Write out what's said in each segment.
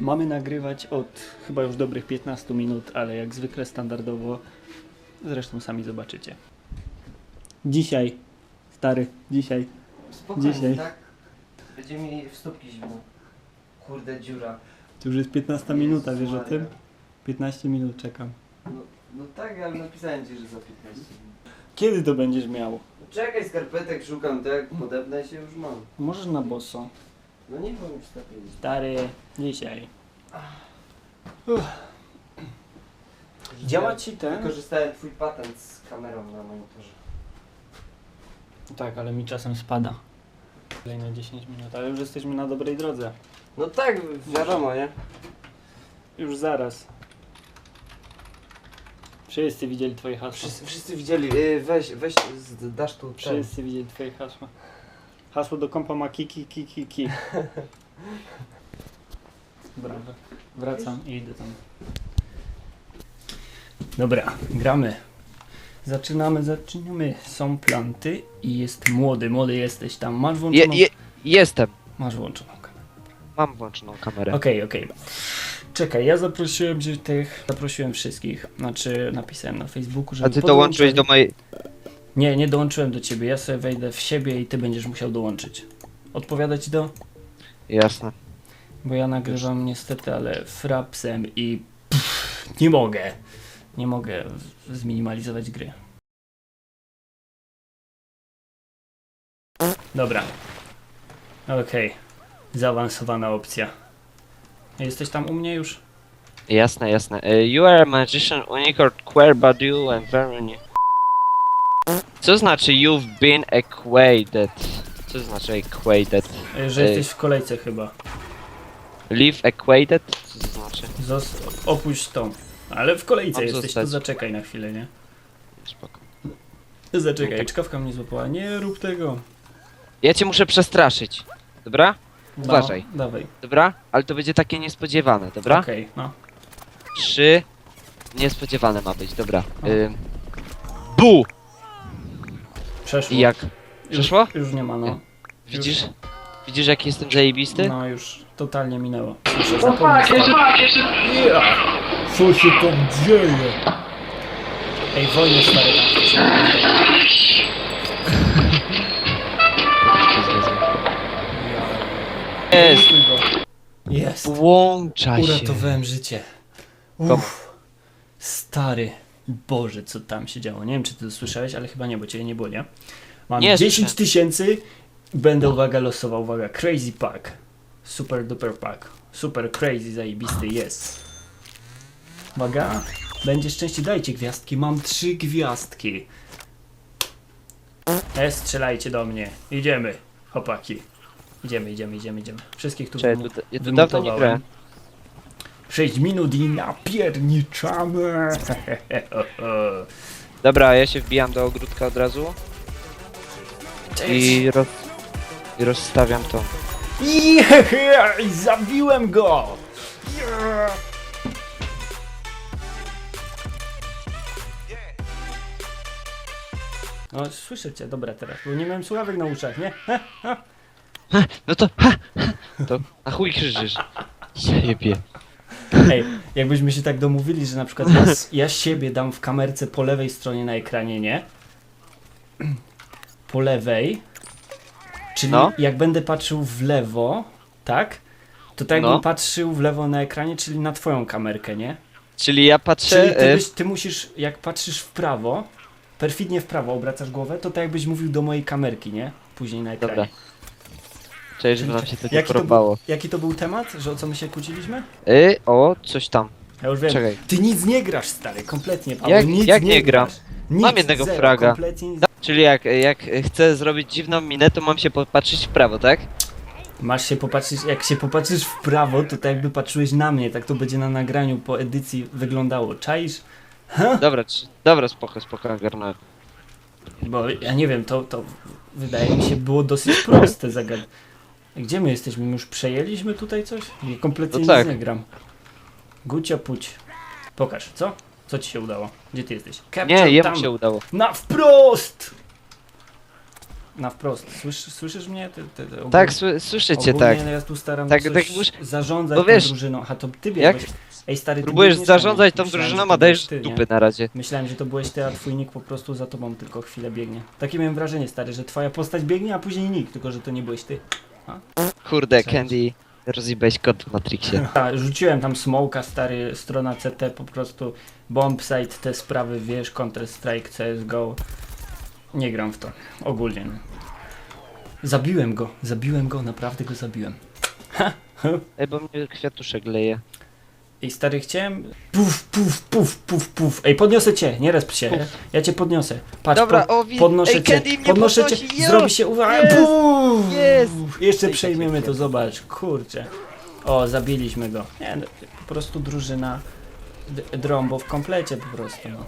Mamy nagrywać od chyba już dobrych 15 minut, ale jak zwykle standardowo, zresztą sami zobaczycie. Dzisiaj, stary, dzisiaj. Spokojnie, Dzisiaj. tak? Będzie mi w stópki zimno. Kurde, dziura. To już jest 15 minuta, wiesz o Maria. tym? 15 minut czekam. No, no tak, ale napisałem ci, że za 15 minut. Kiedy to będziesz miał? Czekaj, skarpetek szukam, tak? Podepnę się, już mam. Możesz na boso. No nie mam już takiej. Stary, dzisiaj. Działa ci ten? Wykorzystałem twój patent z kamerą na monitorze. Tak, ale mi czasem spada. Kolejne 10 minut, ale już jesteśmy na dobrej drodze. No tak, wiadomo, nie? Już zaraz. Wszyscy widzieli twoje hasło. Wszyscy, wszyscy widzieli, yy, weź, weź, z- dasz tu ten. Wszyscy widzieli twoje hasło. Hasło do kompa ma ki, ki, ki, ki, ki. Brawo. Wracam i idę tam. Dobra, gramy. Zaczynamy, zaczynamy. Są planty i jest młody, młody jesteś tam. Masz Je, włączoną, je, jestem. masz włączoną kamerę. Mam włączoną kamerę. Okej, okej. Czekaj, ja zaprosiłem tych, zaprosiłem wszystkich. Znaczy napisałem na Facebooku, że A ty dołączyłeś do mojej... Nie, nie dołączyłem do ciebie. Ja sobie wejdę w siebie i ty będziesz musiał dołączyć. Odpowiada ci to? Jasne. Bo ja nagrywam niestety, ale frapsem i pff, nie mogę. Nie mogę w- zminimalizować gry. Dobra. Okej. Zaawansowana opcja. Jesteś tam u mnie już? Jasne, jasne. E, You are a magician, unicorn, queer, but you and very new. Co znaczy you've been acquainted? Co znaczy acquainted? E, Że jesteś w kolejce chyba. Live acquainted? Co to znaczy? Zos opuść tą. Ale w kolejce Mam jesteś, zostać. to zaczekaj na chwilę, nie? Spoko. Zaczekaj, No tak. czkawka mnie złapała. Nie rób tego. Ja cię muszę przestraszyć. Dobra? No, Uważaj. Dawaj. Dobra? Ale to będzie takie niespodziewane, dobra? Okej, no. Trzy. Niespodziewane ma być, dobra. O. Ym. Bu! Przeszło. I jak? Już- Przeszło? Już nie ma, no. Widzisz? Widzisz jaki jestem zajebisty? No już totalnie minęło. Słyszę, zapomnij Ja! Co się tam dzieje? Ej, wojny stary tam wcześniej. Jest! Jest! Włącza się. Uratowałem życie. Uff. Stary. Boże, co tam się działo. Nie wiem, czy ty to słyszałeś, ale chyba nie, bo ciebie nie było, nie? Mam Nie 10 słyszałem. tysięcy. Będę, uwaga, losował, uwaga, crazy pack. Super duper pack. Super crazy, zajebisty, jest. Uwaga. Będzie szczęście, dajcie gwiazdki. Mam trzy gwiazdki. E, strzelajcie do mnie. Idziemy, chłopaki. Idziemy, idziemy, idziemy, idziemy. Wszystkich tu Czekaj, wymu- tu, ja tu dawno nie grałem. 6 minut i napierniczamy. Dobra, ja się wbijam do ogródka od razu i, roz, i rozstawiam to. Jej, zabiłem go! Yeah. No, słyszę cię, dobra teraz, bo nie miałem słuchawek na uszach, nie? No to ha, ha, to na chuj krzyżysz. Jebie. Ej, jakbyśmy się tak domówili, że na przykład ja, ja siebie dam w kamerce po lewej stronie na ekranie, nie? Po lewej. Czyli No. jak będę patrzył w lewo, tak? To tak No. jakbym patrzył w lewo na ekranie, czyli na twoją kamerkę, nie? Czyli ja Czyli patrzę... ty, E, byś, ty musisz, jak patrzysz w prawo, perfidnie w prawo obracasz głowę, to tak jakbyś mówił do mojej kamerki, nie? Później na ekranie. Dobra. Cześć, żeby nam się to nie Jaki to, podobało. jaki to był temat, że o co my się kłóciliśmy? E, o, coś tam. Ja już wiem. Czekaj. Ty nic nie grasz, stary, kompletnie. Paweł, Jak- nic jak nie, nie gram? grasz. Nic, Mam jednego zero, fraga. Kompletnie nic. Czyli jak, jak chcę zrobić dziwną minę, to mam się popatrzeć w prawo, tak? Masz się popatrzeć, jak się popatrzysz w prawo, to tak jakby patrzyłeś na mnie, tak to będzie na nagraniu po edycji wyglądało. Czaisz? Dobra, czy, dobra, spoko, spoko, ogarnąłem. Bo ja nie wiem, to, to wydaje mi się było dosyć proste zagadnienie. Gdzie my jesteśmy? My już przejęliśmy tutaj coś? Nie, kompletnie No nic tak. nie gram. Gucia puć. Pokaż, co? Co ci się udało? Gdzie ty jesteś? Capture Nie, jemu tam. się udało. Na wprost! Na wprost. Słysz, słyszysz mnie? Ty, ty, ty, ogólnie- Tak, sły- słyszę cię, ogólnie tak. ja tu staram Tak, coś tak zarządzać bo tą wiesz, drużyną. A to ty jak biegłeś. Ej stary, ty Próbujesz biegniesz, zarządzać tą Myślałem, drużyną, to a dajesz ty, nie? dupy na razie. Myślałem, że to byłeś ty, a twój nick po prostu za tobą tylko chwilę biegnie. Takie miałem wrażenie, stary, że twoja postać biegnie, a później nick, tylko że to nie byłeś ty. Kurde. Candy, rozjebałeś kod w Matrixie. Ta, rzuciłem tam smoka, stary, strona CT, po prostu bombsite, te sprawy, wiesz, Counter Strike, CSGO. Nie gram w to, ogólnie. no. Zabiłem go, zabiłem go, naprawdę go zabiłem. Ej, bo mnie kwiatuszek leje. I stary, chciałem... Puf, puf, puf, puf, puf. Ej, podniosę cię, nie resp się. Ja cię podniosę. Patrz, Dobra, po, o wi- podnoszę Ej, cię, Candy mnie podnoszę cię, podnosi, zrobi się... Uwaga, Jest! puf! Jest! Jeszcze Ej, przejmiemy to, zobacz, kurczę. O, zabiliśmy go. Nie, no, po prostu drużyna d- drąbo w komplecie po prostu, no.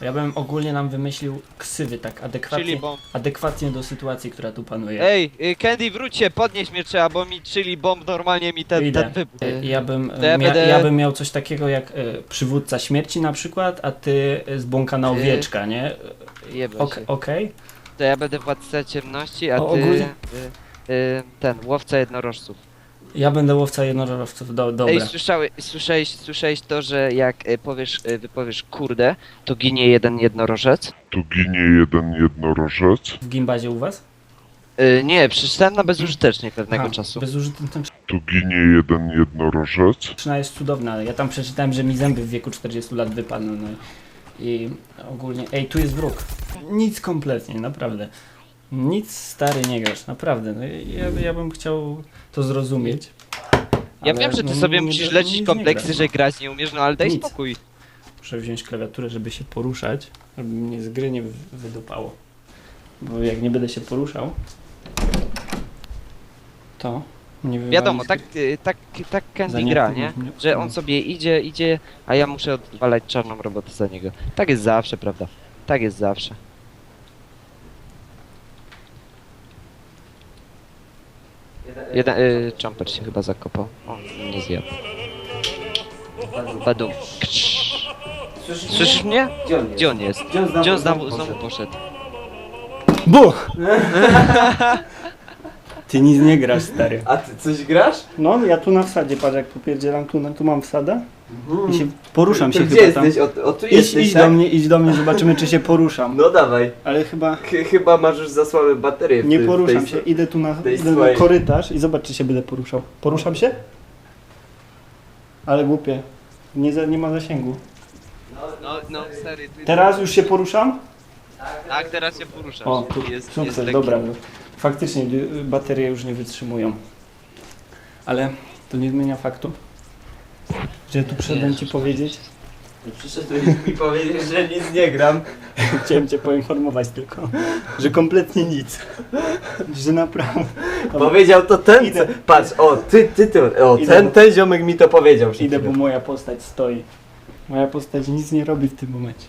Ja bym ogólnie nam wymyślił ksywy tak adekwatnie, bomb. adekwatnie do sytuacji, która tu panuje. Ej, y, Candy, wróć się, podnieś mnie trzeba, bo mi czyli bomb normalnie mi ten, Idę. ten wybuch. E, Ja bym, To ja mia- będę- ja bym miał coś takiego jak e, przywódca śmierci na przykład, a ty zbłąkana Ty- owieczka, nie? Jebę Ok- się. Okej? To ja będę władca ciemności, a O, ty... ogólnie- Y, y, ten, łowca jednorożców. Ja będę łowca jednorożców, do, dobra. Ej, słyszały, słyszałeś, słyszałeś to, że jak y, powiesz, y, wypowiesz kurde, to ginie jeden jednorożec? Tu ginie jeden jednorożec. W gimbazie u was? Y, nie, przeczytałem na bezużytecznie pewnego Aha, czasu. Bezużytny ten Tu ginie jeden jednorożec. Zaczyna jest cudowna, ale ja tam przeczytałem, że mi zęby w wieku 40 lat wypadną. No i, i ogólnie. Ej, tu jest wróg. Nic kompletnie, naprawdę. Nic stary nie grasz, naprawdę. No, ja, ja bym chciał to zrozumieć. Ja ale wiem, że ty no, sobie nie- musisz nic lecić nie kompleksy, że grać nie umiesz, no ale daj Nic. spokój. Muszę wziąć klawiaturę, żeby się poruszać, żeby mnie z gry nie wy- wydupało. Bo jak nie będę się poruszał, to wywali Wiadomo, z tak, gry. y, tak, tak Candy gra, nie? Że on sobie idzie, idzie, a ja muszę odwalać czarną robotę za niego. Tak jest zawsze, prawda? Tak jest zawsze. Jeden, y, jumper się chyba zakopał. O, nie zjadł. Badum. Krzyż. Słyszysz, Słyszysz mnie? Gdzie on jest? Gdzie on jest? Gdzie on znowu, Gdzie on znowu, poszedł? znowu poszedł? Buch! Ty nic nie grasz, stary. A ty coś grasz? No, ja tu na wsadzie, patrz jak popierdzielam, tu, tu mam wsada i się poruszam się to chyba gdzie tam. jesteś? O, o tu Idź, jesteś, idź tak? do mnie, idź do mnie, zobaczymy czy się poruszam. No dawaj. Ale chyba Ch chyba masz już za słabe baterie w nie tym- w poruszam tej się, idę tu na, tej idę na swojej. korytarz i zobacz czy się będę poruszał. Poruszam się? Ale głupie, nie, za, nie ma zasięgu. No, no, stary, ty... Teraz już się poruszam? Tak, teraz się poruszasz. O, tu, jest, sukces, lekki. dobra. no. Faktycznie y, baterie już nie wytrzymują. Ale to nie zmienia faktu, że tu przyszedłem ci powiedzieć. Przyszedłeś mi powiedzieć, że nic nie gram. Chciałem cię poinformować tylko, że kompletnie nic. Że naprawdę. Powiedział to ten, Idę. Patrz, o, ty, ty, ty, o, Idę, ten, bo- ten ziomek mi to powiedział. przed Idę, bo chwilą. moja postać stoi. Moja postać nic nie robi w tym momencie.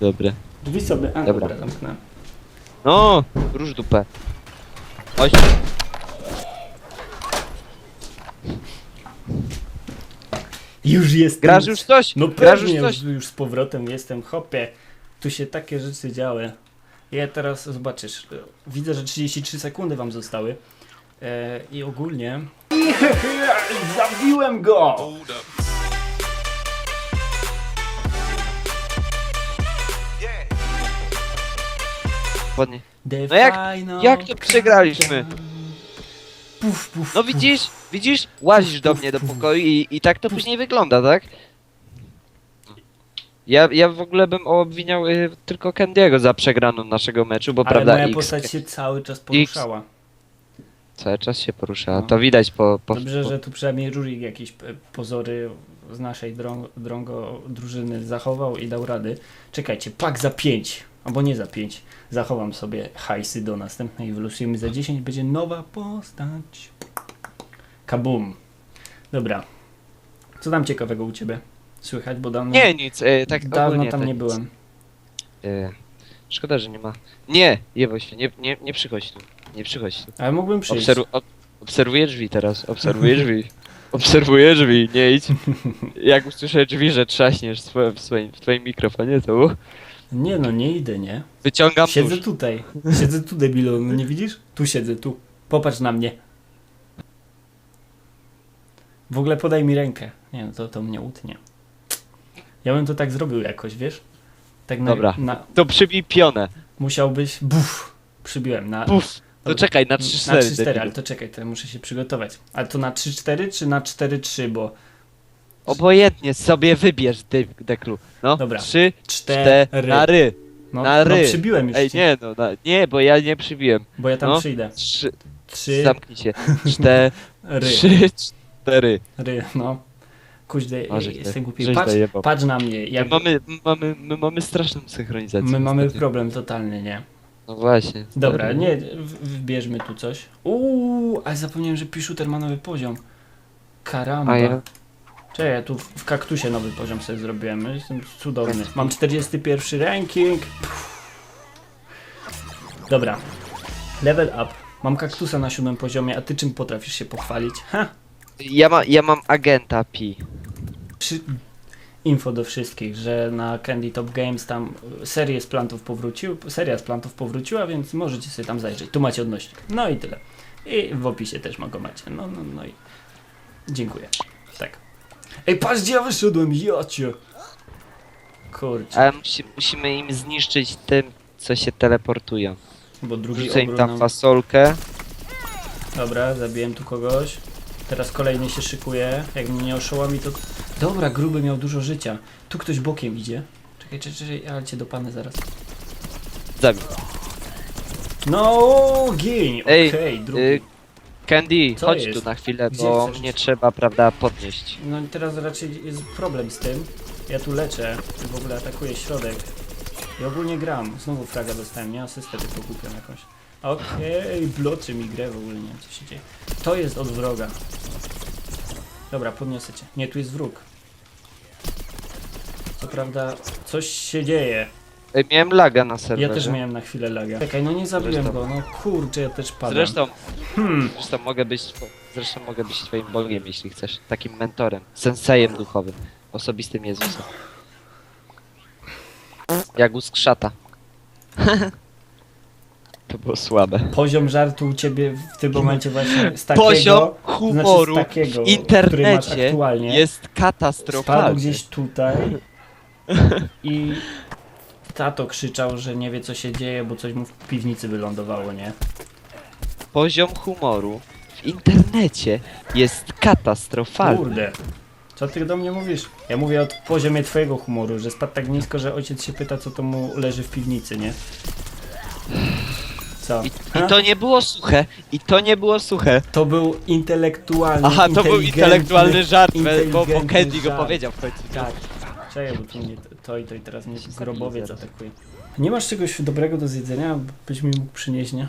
Dobre. Drzwi sobie. A, Dobra. dobra, zamknąłem. No, róż dupę. Oj, Już jest. grasz już coś? No grasz pewnie już już, coś? już z powrotem jestem, hopie. Tu się takie rzeczy działy. Ja teraz zobaczysz. Widzę, że 33 sekundy wam zostały. E, I ogólnie. Zabiłem go! Ładnie. No jak- jak to przegraliśmy? Puf, puf, No puf. widzisz, widzisz, łazisz do mnie do pokoju i, i tak to później wygląda, tak? Ja, ja w ogóle bym obwiniał y, tylko Candy'ego za przegraną naszego meczu, bo Ale prawda moja X postać się cały czas poruszała. cały czas się porusza, No. to widać po... po, Dobrze, po że tu przynajmniej Rurik jakieś e, pozory z naszej drą- drągo drużyny zachował i dał rady. Czekajcie, pak za 5, albo nie za 5. Zachowam sobie hajsy do następnej, wylosujemy za 10, będzie nowa postać. Kabum. Dobra. Co tam ciekawego u Ciebie? Słychać, bo dawno, Nie, nic, y, tak dawno ogólnie tam to nie nic. byłem. Y, szkoda, że nie ma... Nie, Jewo się, nie, nie, nie przychodź tu, nie przychodź tu. Ale mógłbym przyjść. Obserw ob obserwuję drzwi teraz, obserwuję drzwi. Obserwuję drzwi, nie idź. Jak usłyszę drzwi, że trzaśniesz w swoim, w swoim, mikrofonie, to Nie no, nie idę, nie? wyciągam Siedzę nóż. tutaj. Siedzę tu, debilu, no nie widzisz? Tu siedzę, tu. Popatrz na mnie. W ogóle podaj mi rękę. Nie no, to, to mnie utnie. Ja bym to tak zrobił jakoś, wiesz? Tak na, Dobra. Na, To przybij pionę. musiałbyś... Buf! Przybiłem na... Puf. To Dobra. czekaj, na Na 3-4. 3-4, debilu. ale to czekaj, to muszę się przygotować. Ale to na 3-4 czy na 4-3, bo... Obojętnie sobie wybierz, de Deklu. No, Dobra. 3, 4. 4. No, na no ry. przybiłem już Ej, ci, nie no, na, nie, bo ja nie przybiłem. bo ja tam no. przyjdę. 3, 3, zamknij się. 4, ry, 3, 4. ry, no. Kuźdy, jestem głupi. żeś Patrz, patrz na mnie. My Jak... mamy, my mamy, my mamy straszną synchronizację. My mamy problem totalny, nie? No właśnie. Dobra, stary. nie, w- wybierzmy tu coś. Uuu, ale zapomniałem, że Piszuter ma nowy poziom. Karamba. A ja? Czekaj, ja tu w kaktusie nowy poziom sobie zrobiłem. Jestem cudowny. Mam 41 ranking. Dobra. Level up. Mam kaktusa na siódmym poziomie, a ty czym potrafisz się pochwalić? Ha! Ja, ma, ja mam agenta Pi. Przy... Info do wszystkich, że na Candy Top Games tam y, serię z plantów powrócił, seria z plantów powróciła, więc możecie sobie tam zajrzeć. Tu macie odnośnik. No i tyle. I w opisie też mogą macie. No, no, no i dziękuję. Tak. Ej, patrz gdzie ja wyszedłem, jacie! Kurczę, Ale musi, musimy im zniszczyć tym, co się teleportują. bo drugi Rzucę im obrót tam nam... fasolkę. Dobra, zabiłem tu kogoś. Teraz kolejny się szykuje. Jak mnie nie oszołomi, to... Dobra, gruby miał dużo życia. Tu ktoś bokiem idzie. Czekaj, czekaj, czekaj, ale cię dopanę zaraz. Zabił. No, gień! Ej, Okej, drugi. Y, Candy, Co chodź jest? tu na chwilę, Gdzie bo chcesz? mnie trzeba, prawda, podnieść. No i teraz raczej jest problem z tym. Ja tu leczę i w ogóle atakuję środek. I ogólnie gram. Znowu fraga dostałem, nie asystę tylko kupiłem jakąś. Okej, bloczy mi grę w ogóle, nie wiem co się dzieje. To jest od wroga. Dobra, podniosę cię. Nie, tu jest wróg. Co prawda, coś się dzieje. Ej, miałem laga na serwerze. Ja też miałem na chwilę laga. Czekaj, no nie zabiłem Zresztą- go, no kurczę, ja też padam. Zresztą, Hmm. zresztą mogę być, zresztą mogę być twoim bogiem, jeśli chcesz. Takim mentorem, sensejem duchowym, osobistym Jezusem. Jak u skrzata. to było słabe. Poziom żartu u ciebie w tym momencie właśnie z takiego... Poziom humoru znaczy z takiego, w który masz internecie aktualnie, jest spadł katastrofalny. gdzieś tutaj i tato krzyczał, że nie wie co się dzieje, bo coś mu w piwnicy wylądowało, nie? Poziom humoru w internecie jest katastrofalny. Kurde. Co ty do mnie mówisz? Ja mówię o poziomie twojego humoru, że spadł tak nisko, że ojciec się pyta, co to mu leży w piwnicy, nie? Co? I? I to nie było suche, i to nie było suche. To był intelektualny, Aha, to był inteligentny- intelektualny żart, bo, bo inteligentny Candy go żart. powiedział w końcu. Tak. Czekaj, bo tu mnie to i to i teraz mnie grobowiec atakuje. Nie masz czegoś dobrego do zjedzenia? Byś mi mógł przynieść, nie?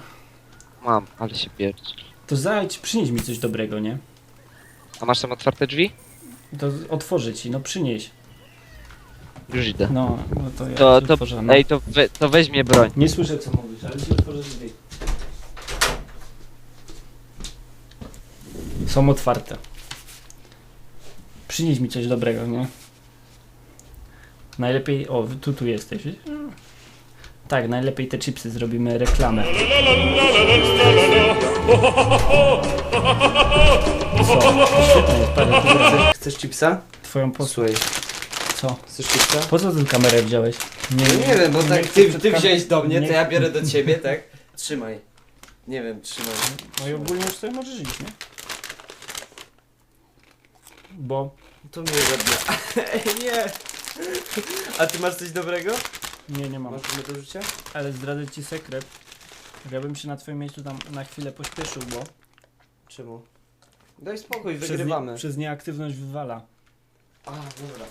Mam, ale się pierdzi. To zajdź, przynieś mi coś dobrego, nie? A masz tam otwarte drzwi? To otworzę ci, no przynieś. Już idę. No, no to ja To, ci to, otworzę, no. ej, to, we, to weźmie broń. Nie słyszę co mówisz, ale ci otworzę drzwi. Są otwarte. Przynieś mi coś dobrego, nie? Najlepiej... O, tu, tu jesteś. Tak, najlepiej te chipsy zrobimy reklamę. Co? Świetnie parę Chcesz chipsa? twoją posłę. Słuchaj, Co? chcesz chipsa? Po co tę kamerę wziąłeś? Nie, No nie wiem, bo tak chcę ty, przed ty kam- wziąłeś do mnie, nie to ja biorę do ciebie, tak? Trzymaj. Nie wiem, trzymaj. No i ogólnie już sobie możesz żyć, nie? Bo... To miłego dnia. nie! A ty masz coś dobrego? Nie, nie mam. Masz do życia? Ale zdradzę ci sekret. Ja bym się na twoim miejscu tam na chwilę pośpieszył, bo Czemu? Daj spokój, przez, wygrywamy. nie, przez nieaktywność wywala. A, dobra.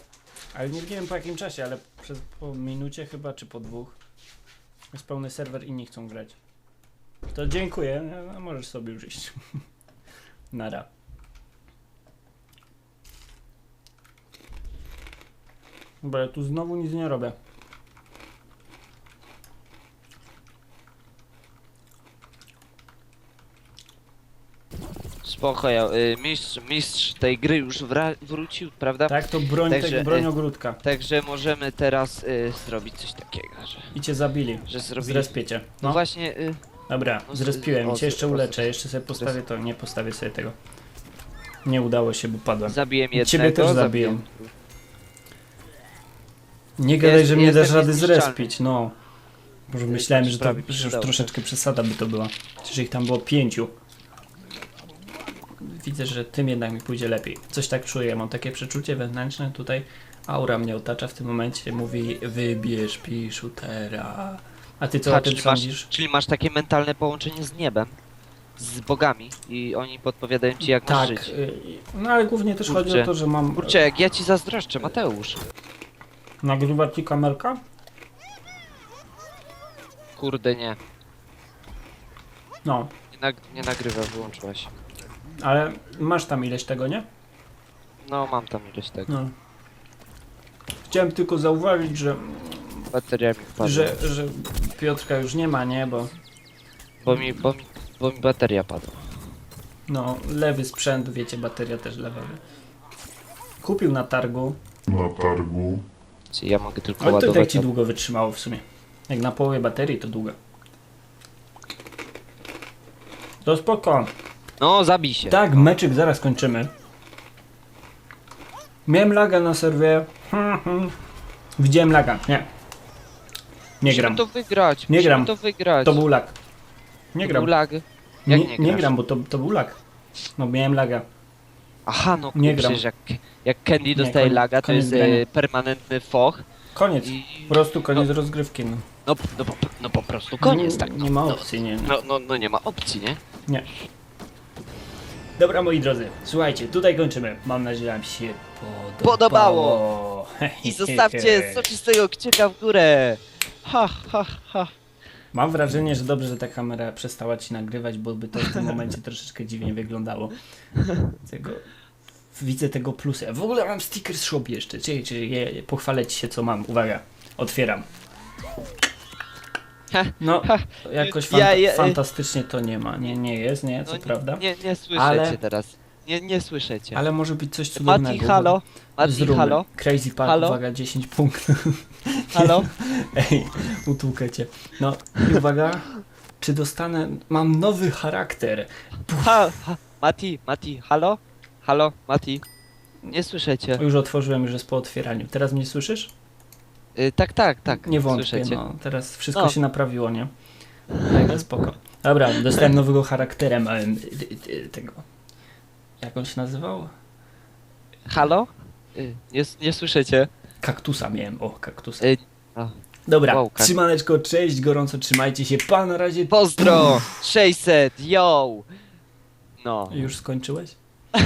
Ale nie wiem po jakim czasie, ale przez po minucie chyba, czy po dwóch. Jest pełny serwer i nie chcą grać. To dziękuję, no, możesz sobie już iść. Nara. Bo ja tu znowu nic nie robię. Spoko, ja, y, mistrz, mistrz tej gry już wra- wrócił, prawda? Tak, to broń, Także, tego, broń y, ogródka. Także możemy teraz y, zrobić coś takiego, że, I cię zabili. że. Zrespiecie. No No, właśnie, y, dobra, no, zrespiłem o, cię jeszcze o, uleczę. Jeszcze sobie postawię to, nie postawię sobie tego. Nie udało się, bo padłem. zabiłem jednego, Ciebie też zabiję. zabiłem- Nie gadaj, Jest- że mnie dasz rady niezniszczalny. zrespić, no. Może myślałem, że to prawie że już przydało. troszeczkę przesada by to była. Przecież ich tam było pięciu. Widzę, że tym jednak mi pójdzie lepiej. Coś tak czuję, mam takie przeczucie wewnętrzne tutaj. Aura mnie otacza w tym momencie, mówi wybierz pi shootera. A ty co Ha, o tym czyli, masz, sądzisz? czyli masz takie mentalne połączenie z niebem, z bogami i oni podpowiadają ci jak masz Tak, żyć. y, no ale głównie też chodzi o Kurczę. to, że mam... Kurczę, jak ja ci zazdroszczę, Mateusz. Nagrywa ci kamerka? Kurde, nie. No, Nie, nag nie nagrywa, wyłączyłaś. ale masz tam ileś tego, nie? No, mam tam ileś tego. No. Chciałem tylko zauważyć, że, Bateria mi wpadła. że, że Piotrka już nie ma, nie? Bo Bo mi, bo mi, bo mi bateria padła. no, lewy sprzęt, wiecie, bateria też lewa. Kupił na targu, Na targu. Czyli ja mogę tylko ale to tak ładować. ci a- długo wytrzymało w sumie. Jak na połowie baterii to długo. To spoko. No, zabij się. Tak, meczyk zaraz kończymy. Miałem laga na serwie. Hmm, hmm. Widziałem laga. Nie. Nie Musimy gram. to wygrać. Nie gram. to wygrać. To był lag. Nie To gram. był lag. Nie, Jak nie, nie nie gram, bo to, to był lag. No miałem laga. Aha, no Nie nie gram. jak, jak Candy dostaje koniec- laga, to koniec jest grania. e, permanentny foch Koniec. i... Po prostu koniec rozgrywki. No. No, no, po, no po prostu koniec, nie, tak. Nie ma no, opcji, nie. No, no, no nie ma opcji, nie? Nie. Dobra, moi drodzy, słuchajcie, tutaj kończymy. Mam nadzieję, że wam się podobało. Podobało. I zostawcie soczystego kciuka w górę. Ha, ha, ha. Mam wrażenie, że dobrze, że ta kamera przestała ci nagrywać, bo by to w tym momencie troszeczkę dziwnie wyglądało. Tego, widzę tego plusy. W ogóle mam stickers shop jeszcze. Czyli, czyli je, pochwalę ci się, co mam. Uwaga, otwieram. No, jakoś Ja- fanta- ja- fantastycznie to nie ma. Nie, nie jest, nie, co No, prawda. Nie, nie słyszycie Ale- teraz. Nie, nie słyszycie. Ale może być coś cudownego. Mati, halo? Mati, Zróbmy. halo? Crazy Park, Halo? uwaga, 10 punktów. Halo? Ej, utłukę cię. No i uwaga, czy dostanę, mam nowy charakter. Ha, ha. Mati, Mati, halo? Halo, Mati? Nie słyszycie. Już otworzyłem, już jest po otwieraniu. Teraz mnie słyszysz? Y, tak, tak, tak. Nie wątpię, Słyszycie. no. Teraz wszystko No. się naprawiło, nie? Mega spoko. Dobra, dostałem nowego charakterem em, y, y, tego. Jak on się nazywał? Halo? Y, nie, nie słyszycie. Kaktusa miałem, o, kaktusa. Y, a. Dobra, wow, kak- trzymaneczko, cześć, gorąco trzymajcie się, pa, na razie. Pozdro! 600, yo! No. Już skończyłeś?